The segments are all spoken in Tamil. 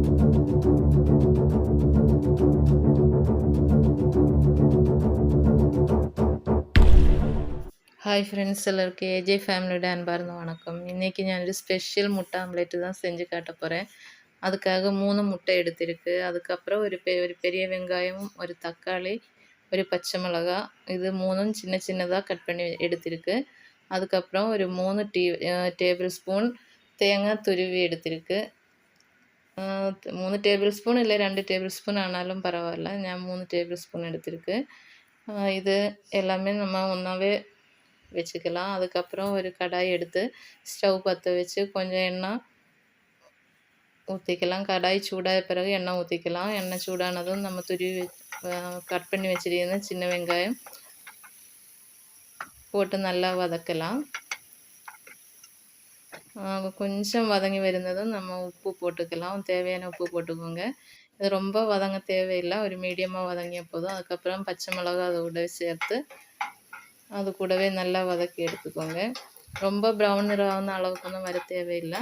ஹாய் ஃப்ரெண்ட்ஸ் எல்லாருக்கும் ஏஜே ஃபேமிலியோட அன்பார்ந்த வணக்கம். இன்றைக்கி நான் ஒரு ஸ்பெஷல் முட்டை ஆம்லேட்டு தான் செஞ்சு காட்ட போகிறேன் அதுக்காக மூணு முட்டை எடுத்திருக்கு. அதுக்கப்புறம் ஒரு பெ ஒரு பெரிய வெங்காயம் ஒரு தக்காளி ஒரு பச்சை மிளகா இது மூணும் சின்ன சின்னதாக கட் பண்ணி எடுத்திருக்கு. அதுக்கப்புறம் ஒரு மூணு டீ டேபிள் ஸ்பூன் தேங்காய் துருவி எடுத்திருக்கு. மூணு டேபிள் ஸ்பூன் இல்லை ரெண்டு டேபிள் ஸ்பூன் ஆனாலும் பரவாயில்ல. நான் மூணு டேபிள் ஸ்பூன் எடுத்திருக்கு. இது எல்லாமே நம்ம ஒன்றாவே வச்சுக்கலாம். அதுக்கப்புறம் ஒரு கடாய் எடுத்து ஸ்டவ் பற்ற வச்சு கொஞ்சம் எண்ணெய் ஊற்றிக்கலாம் கடாய் சூடாய பிறகு எண்ணெய் ஊற்றிக்கலாம் எண்ணெய் சூடானதும் நம்ம துருவி கட் பண்ணி வச்சுருந்த சின்ன வெங்காயம் போட்டு நல்லா வதக்கலாம். கொஞ்சம் வதங்கி வருந்ததும் நம்ம உப்பு போட்டுக்கலாம் தேவையான உப்பு போட்டுக்கோங்க இது ரொம்ப வதங்க தேவையில்லை ஒரு மீடியமாக வதங்கிய போதும் அதுக்கப்புறம் பச்சை மிளகா அதை கூடவே சேர்த்து அது கூடவே நல்லா வதக்கி எடுத்துக்கோங்க ரொம்ப ப்ரௌன் நிறம் அளவுக்கு ஒன்றும் வர தேவையில்லை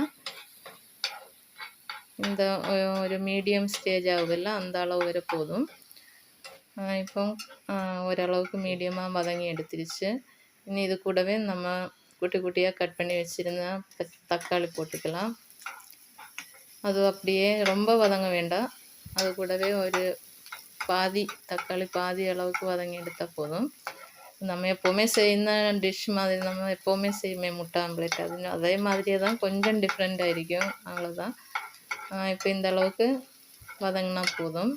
இந்த ஒரு மீடியம் ஸ்டேஜ் ஆகுதில்ல அந்த அளவு வர போதும் இப்போ ஓரளவுக்கு மீடியமாக வதங்கி எடுத்துருச்சு இனி இது கூடவே நம்ம குட்டி குட்டியாக கட் பண்ணி வச்சுருந்தா தக்காளி போட்டுக்கலாம். அது அப்படியே ரொம்ப வதங்க வேண்டாம். அது கூடவே ஒரு பாதி தக்காளி பாதி அளவுக்கு வதங்கி எடுத்தால் போதும். நம்ம எப்போவுமே செய்யுന്ന டிஷ் மாதிரி நம்ம எப்போவுமே செய்யுமே முட்டை ஆம்லேட் அது அதே மாதிரியே தான் கொஞ்சம் டிஃப்ரெண்ட் ஆகிருக்கும் அவ்வளோதான் இப்போ இந்த அளவுக்கு வதங்கினா போதும்.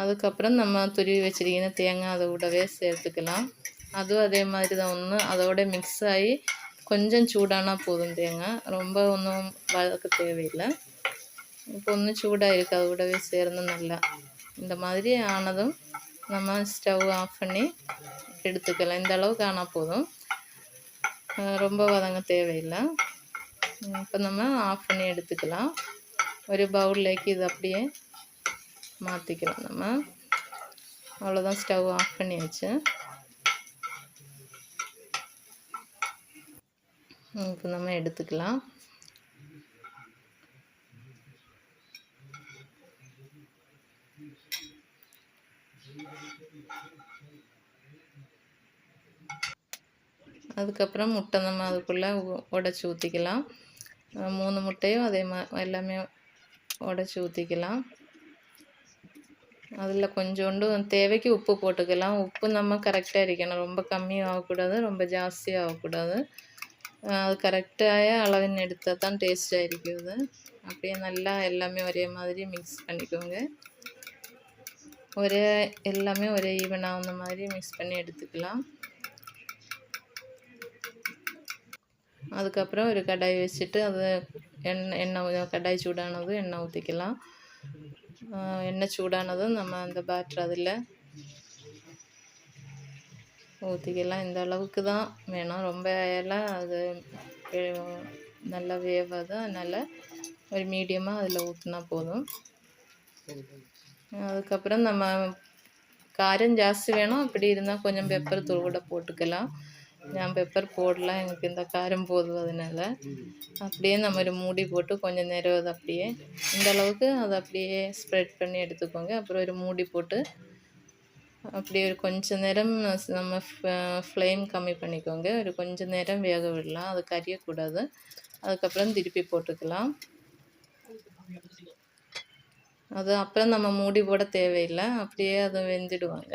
அதுக்கப்புறம் நம்ம துருவி வச்சுருக்கிற தேங்காய் அதை கூடவே சேர்த்துக்கலாம். அதுவும் அதே மாதிரி தான் ஒன்று அதோட மிக்ஸ் ஆகி கொஞ்சம் சூடானா போதும் தேங்காய் ரொம்ப ஒன்றும் வதக்க தேவையில்லை இப்போ ஒன்றும் சூடாக இருக்குது அது கூடவே சேர்ந்து நல்லா இந்த மாதிரி ஆனதும் நம்ம ஸ்டவ் ஆஃப் பண்ணி எடுத்துக்கலாம் இந்த அளவுக்கு ஆனால் போதும் ரொம்ப வதங்க தேவையில்லை இப்போ நம்ம ஆஃப் பண்ணி எடுத்துக்கலாம் ஒரு பவுல்லேக்கு இது அப்படியே மாற்றிக்கலாம் நம்ம அவ்வளோதான் ஸ்டவ் ஆஃப் பண்ணியாச்சு இப்போ நம்ம எடுத்துக்கலாம். அதுக்கப்புறம் முட்டை நம்ம அதுக்குள்ளே உடச்சி ஊற்றிக்கலாம் மூணு முட்டையும் அதே மா எல்லாமே உடச்சி ஊற்றிக்கலாம் அதில் கொஞ்சோண்டு தேவைக்கு உப்பு போட்டுக்கலாம். உப்பு நம்ம கரெக்டாக இருக்கணும் ரொம்ப கம்மியும் ஆகக்கூடாது ரொம்ப ஜாஸ்தியும் அது கரெக்டாக அளவின் எடுத்தால் தான் டேஸ்ட்டாக இருக்குது அப்படியே நல்லா எல்லாமே ஒரே மாதிரி மிக்ஸ் பண்ணிக்கோங்க ஒரே எல்லாமே ஒரே ஈவன் அந்த மாதிரி மிக்ஸ் பண்ணி எடுத்துக்கலாம் அதுக்கப்புறம் ஒரு கடாய் வச்சுட்டு அது எண்ணெய் எண்ணெய் கடாய் சூடானதும் எண்ணெய் ஊற்றிக்கலாம் எண்ணெய் சூடானதும் நம்ம அந்த பேட்டர் அதில் ஊற்றிக்கலாம் இந்த அளவுக்கு தான் வேணும். ரொம்ப எல்லாம் அது நல்லா வேவாது. அதனால் ஒரு மீடியமாக அதில் ஊற்றினா போதும். அதுக்கப்புறம் நம்ம காரம் ஜாஸ்தி வேணும். அப்படி இருந்தால் கொஞ்சம் பெப்பர் தூள் கூட போட்டுக்கலாம். நான் பெப்பர் போடல. எனக்கு இந்த காரம் போதும் அதனால். அப்படியே நம்ம ஒரு மூடி போட்டு கொஞ்சம் நேரம் அது அப்படியே இந்த அளவுக்கு அதை அப்படியே ஸ்ப்ரெட் பண்ணி எடுத்துக்கோங்க. அப்புறம் ஒரு மூடி போட்டு அப்படி ஒரு கொஞ்சம் நேரம் நம்ம ஃப்ளேம் கம்மி பண்ணிக்கோங்க. ஒரு கொஞ்சம் நேரம் வேக விடலாம். அது கரியக்கூடாது. அதுக்கப்புறம் திருப்பி போட்டுக்கலாம். அது அப்புறம் நம்ம மூடி போட தேவையில்லை. அப்படியே அதை வெந்துடுவாங்க.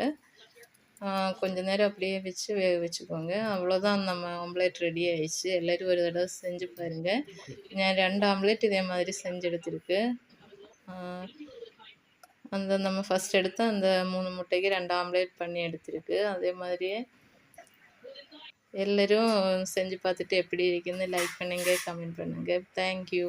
கொஞ்ச நேரம் அப்படியே வச்சு வேக வச்சுக்கோங்க. அவ்வளோதான் நம்ம ஆம்லேட் ரெடி ஆயிடுச்சு. எல்லோரும் ஒரு தடவை செஞ்சு பாருங்கள் நான் ரெண்டு ஆம்லேட் இதே மாதிரி செஞ்சு எடுத்துருக்கு. அந்த நம்ம ஃபஸ்ட் எடுத்து அந்த மூணு முட்டைக்கு ரெண்டு ஆம்லேட் பண்ணி எடுத்திருக்கு. அதே மாதிரியே எல்லோரும் செஞ்சு பார்த்துட்டு எப்படி இருக்குன்னு லைக் பண்ணுங்கள் கமெண்ட் பண்ணுங்கள் தேங்க்யூ